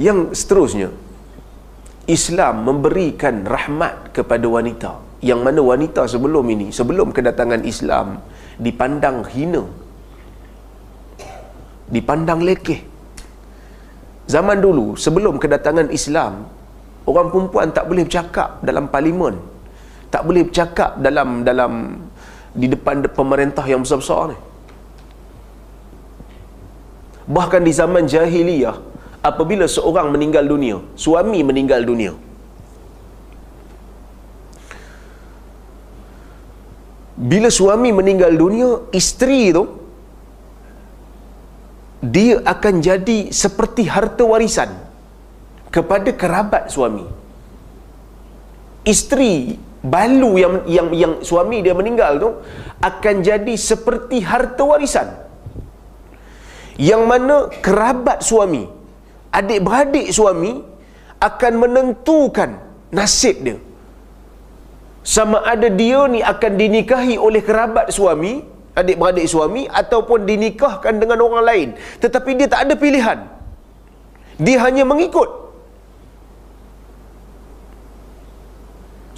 yang seterusnya Islam memberikan rahmat kepada wanita. Yang mana wanita sebelum ini sebelum kedatangan Islam dipandang hina dipandang lekeh. Zaman dulu sebelum kedatangan Islam orang perempuan tak boleh bercakap dalam parlimen. Tak boleh bercakap dalam dalam di depan pemerintah yang besar-besar ni. Bahkan di zaman jahiliyah apabila seorang meninggal dunia suami meninggal dunia. Bila suami meninggal dunia isteri tu dia akan jadi seperti harta warisan kepada kerabat suami. Isteri balu yang yang yang suami dia meninggal tu akan jadi seperti harta warisan. Yang mana kerabat suami adik-beradik suami akan menentukan nasib dia. Sama ada dia ni akan dinikahi oleh kerabat suami adik-beradik suami ataupun dinikahkan dengan orang lain. Tetapi dia tak ada pilihan. Dia hanya mengikut.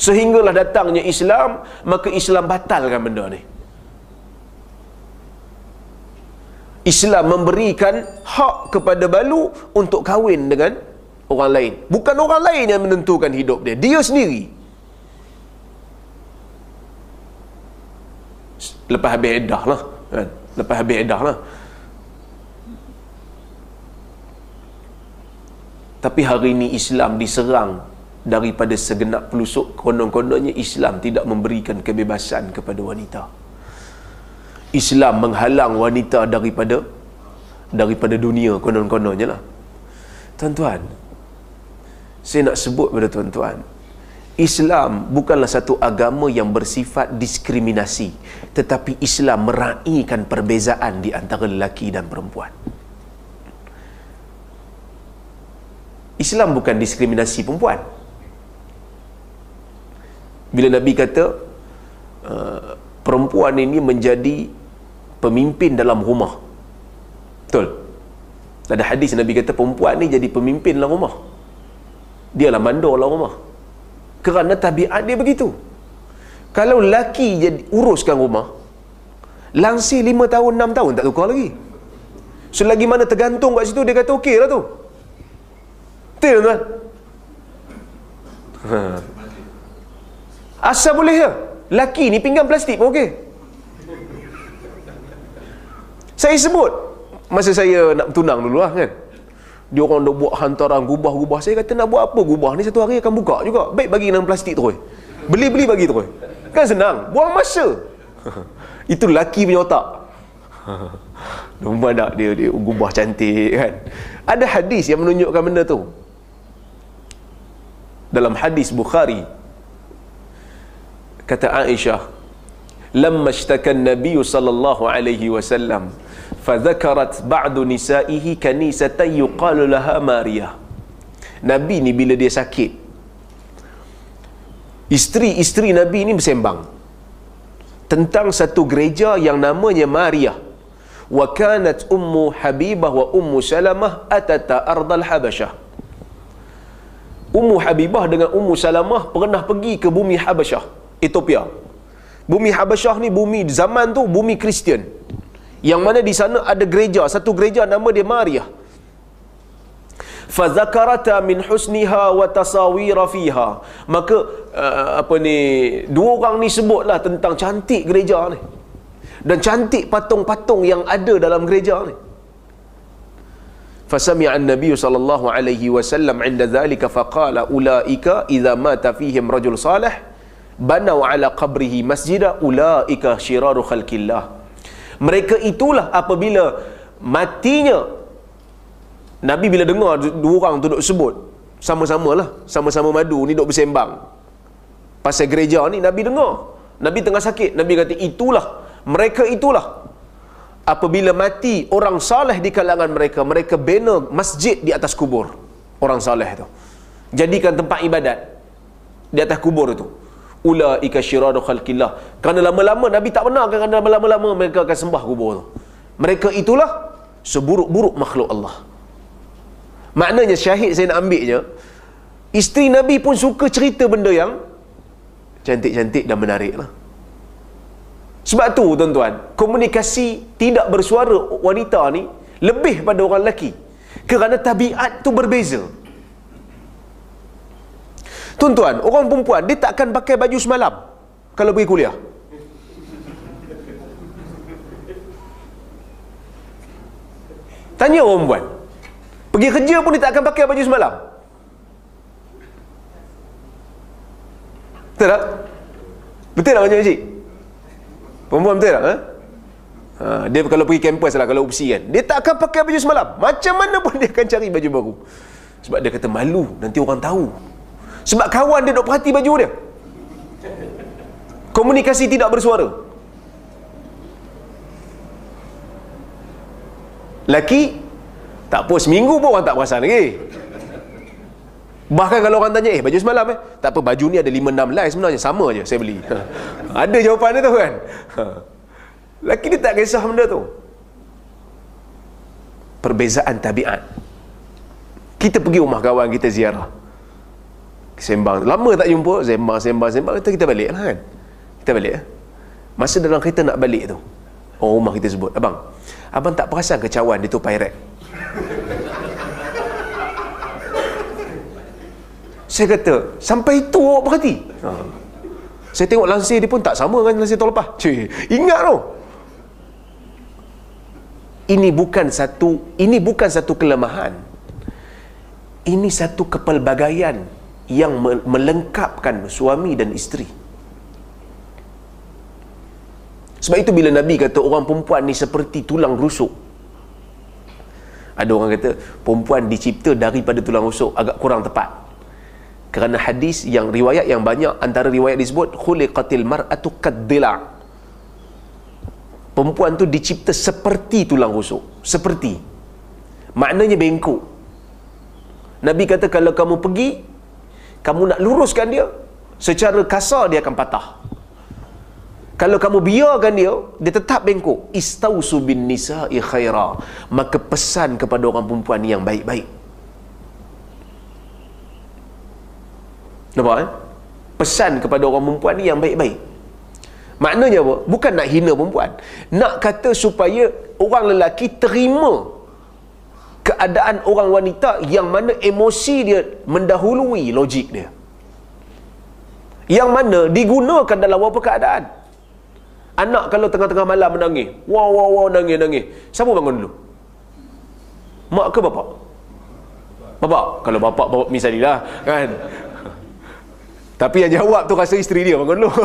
Sehinggalah datangnya Islam maka Islam batalkan benda ni Islam memberikan hak kepada balu untuk kahwin dengan orang lain. Bukan orang lain yang menentukan hidup dia. Dia sendiri. Lepas habis edah lah kan? lepas habis edah lah. Tapi hari ini Islam diserang daripada segenap pelusuk konon-kononnya Islam tidak memberikan kebebasan kepada wanita Islam menghalang wanita daripada daripada dunia konon-kononnya lah. Tuan-tuan saya nak sebut pada tuan-tuan Islam bukanlah satu agama yang bersifat diskriminasi tetapi Islam meraihkan perbezaan di antara lelaki dan perempuan. Islam bukan diskriminasi perempuan. Bila Nabi kata uh, perempuan ini menjadi pemimpin dalam rumah. Betul? Ada hadis Nabi kata perempuan ni jadi pemimpin dalam rumah. Dialah mandor dalam rumah. Kerana tabiat dia begitu. Kalau laki jadi uruskan rumah langsir 5 tahun 6 tahun tak tukar lagi. Selagi mana tergantung kat situ dia kata okey lah tu. Betul tuan ha. asal boleh ya laki ni pinggan plastik pun okey saya sebut masa saya nak tunang dulu lah kan? Dia orang dah buat hantaran gubah-gubah. Saya kata nak buat apa gubah ni? Satu hari akan buka juga. Baik bagi dalam plastik terus. Beli-beli bagi terus. Kan senang? Buang masa. Itu laki punya otak. Nombor nak dia, dia gubah cantik kan? Ada hadis yang menunjukkan benda tu. Dalam hadis Bukhari kata Aisyah lamma ishtaka an-nabiy sallallahu alaihi wasallam fadhakarat ba'du nisa'ihi kanisatan yuqalu laha Maria. Nabi ni bila dia sakit. Isteri-isteri Nabi ni bersembang tentang satu gereja yang namanya Maria. Wa kanat ummu Habibah wa ummu Salamah atata ardal Habasyah. Ummu Habibah dengan Ummu Salamah pernah pergi ke bumi Habasyah, Ethiopia. Bumi Habasyah ni bumi zaman tu bumi Kristian yang mana di sana ada gereja satu gereja nama dia Maria fazakarata min husniha wa tasawira fiha maka uh, apa ni dua orang ni sebutlah tentang cantik gereja ni dan cantik patung-patung yang ada dalam gereja ni فسمع النبي صلى الله عليه وسلم عند ذلك فقال أولئك إذا مات فيهم رجل صالح بنوا على قبره مسجدا أولئك شرار خلق الله mereka itulah apabila matinya Nabi bila dengar dua orang tu duk sebut sama-sama lah sama-sama madu ni duk bersembang. Pasal gereja ni Nabi dengar. Nabi tengah sakit. Nabi kata itulah mereka itulah. Apabila mati orang saleh di kalangan mereka mereka bina masjid di atas kubur orang saleh tu. Jadikan tempat ibadat di atas kubur itu ulaika syiradu khalqillah. Kerana lama-lama nabi tak benar kerana lama-lama mereka akan sembah kubur tu. Mereka itulah seburuk-buruk makhluk Allah. Maknanya syahid saya nak ambilnya isteri Nabi pun suka cerita benda yang cantik-cantik dan menarik lah sebab tu tuan-tuan komunikasi tidak bersuara wanita ni lebih pada orang lelaki. Kerana tabiat tu berbeza tuan-tuan orang perempuan dia tak akan pakai baju semalam kalau pergi kuliah tanya orang perempuan pergi kerja pun dia tak akan pakai baju semalam betul tak? betul tak macam cik? perempuan betul tak? Ha? Ha, dia kalau pergi kampus lah kalau opsi kan dia tak akan pakai baju semalam macam mana pun dia akan cari baju baru sebab dia kata malu nanti orang tahu sebab kawan dia dok perhati baju dia. Komunikasi tidak bersuara. Laki tak apa seminggu pun orang tak perasan lagi. Bahkan kalau orang tanya eh baju semalam eh? Tak apa baju ni ada 5-6 lai sebenarnya sama je saya beli. Ada jawapan dia tu kan? Laki dia tak kisah benda tu. Perbezaan tabiat. Kita pergi rumah kawan kita ziarah sembang. Lama tak jumpa sembang sembang sembang kita kita balik lah kan. Kita balik eh? masa dalam kereta nak balik tu oh rumah kita sebut abang abang tak perasan ke cawan dia tu pirate? Saya kata sampai itu awak berhati ha. saya tengok lansir dia pun tak sama dengan lansir tahun lepas. Cui, ingat tu. Ini bukan satu ini bukan satu kelemahan. Ini satu kepelbagaian yang melengkapkan suami dan isteri. Sebab itu bila Nabi kata orang perempuan ni seperti tulang rusuk ada orang kata perempuan dicipta daripada tulang rusuk agak kurang tepat. Kerana hadis yang riwayat yang banyak antara riwayat disebut khuliqatil mar'atu kaddila. Perempuan tu dicipta seperti tulang rusuk seperti. Maknanya bengkok. Nabi kata kalau kamu pergi kamu nak luruskan dia secara kasar dia akan patah. Kalau kamu biarkan dia dia tetap bengkok. Istausu bin nisa'i khaira. Maka pesan kepada orang perempuan yang baik-baik. Nampak eh? Pesan kepada orang perempuan ni yang baik-baik. Maknanya apa? Bukan nak hina perempuan. Nak kata supaya orang lelaki terima keadaan orang wanita yang mana emosi dia mendahului logik dia. Yang mana digunakan dalam apa keadaan. Anak kalau tengah-tengah malam menangis wow wow wow nangis nangis. Siapa bangun dulu? Mak ke bapak? Bapak. Kalau bapak bapak misalnya kan? Tapi yang jawab tu rasa isteri dia bangun dulu.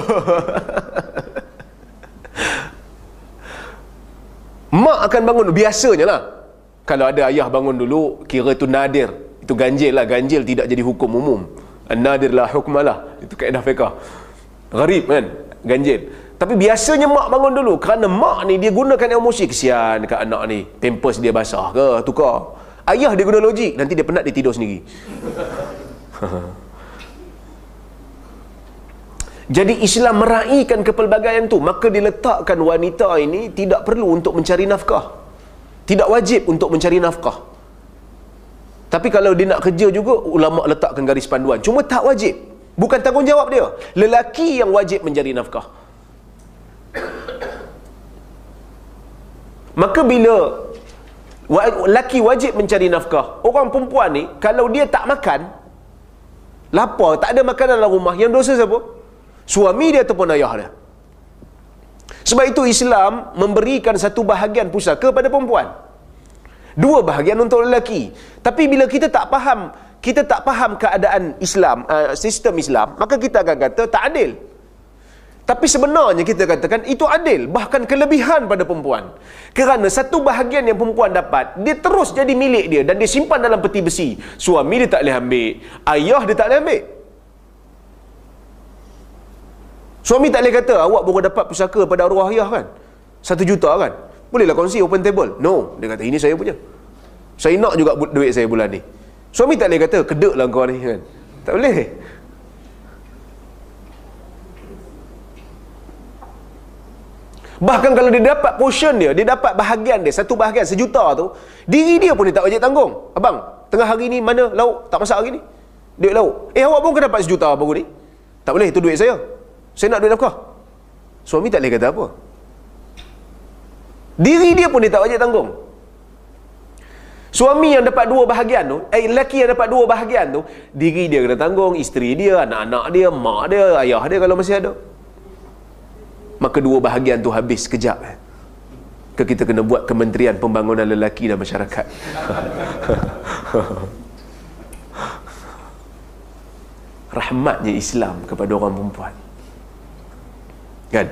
Mak akan bangun biasanya lah kalau ada ayah bangun dulu kira tu nadir. Itu ganjil lah ganjil tidak jadi hukum umum. Nadir lah hukmalah itu kaedah fiqah. Gharib kan? Ganjil. Tapi biasanya mak bangun dulu. Kerana mak ni dia gunakan emosi. Kesian dekat anak ni. Pampers dia basah ke tukar. Ayah dia guna logik. Nanti dia penat dia tidur sendiri. Jadi Islam meraihkan kepelbagaian tu. Maka diletakkan wanita ini tidak perlu untuk mencari nafkah tidak wajib untuk mencari nafkah. Tapi kalau dia nak kerja juga ulama letakkan garis panduan. Cuma tak wajib. Bukan tanggungjawab dia. Lelaki yang wajib mencari nafkah. Maka bila lelaki wajib mencari nafkah orang perempuan ni kalau dia tak makan lapar tak ada makanan dalam rumah yang dosa siapa? Suami dia ataupun ayah dia sebab itu Islam memberikan satu bahagian pusaka pada perempuan. Dua bahagian untuk lelaki. Tapi bila kita tak faham, kita tak faham keadaan Islam, uh, sistem Islam, maka kita akan kata tak adil. Tapi sebenarnya kita katakan itu adil, bahkan kelebihan pada perempuan. Kerana satu bahagian yang perempuan dapat, dia terus jadi milik dia dan dia simpan dalam peti besi. Suami dia tak boleh ambil, ayah dia tak boleh ambil. Suami tak boleh kata awak baru dapat pusaka pada arwah ayah kan? Satu juta kan? Bolehlah kongsi open table. No. Dia kata ini saya punya. Saya nak juga duit saya bulan ni. Suami tak boleh kata kedek lah kau ni kan? Tak boleh. Bahkan kalau dia dapat portion dia, dia dapat bahagian dia, satu bahagian sejuta tu, diri dia pun dia tak wajib tanggung. Abang, tengah hari ni mana lauk tak masak hari ni? Duit lauk. Eh awak pun kena dapat sejuta baru ni. Tak boleh, itu duit saya. Saya nak duit nafkah. Suami tak boleh kata apa. Diri dia pun dia tak wajib tanggung. Suami yang dapat dua bahagian tu, eh lelaki yang dapat dua bahagian tu, diri dia kena tanggung, isteri dia, anak-anak dia, mak dia, ayah dia kalau masih ada. Maka dua bahagian tu habis sekejap. Eh. Ke kita kena buat kementerian pembangunan lelaki dan masyarakat. Rahmatnya Islam kepada orang perempuan. Kan?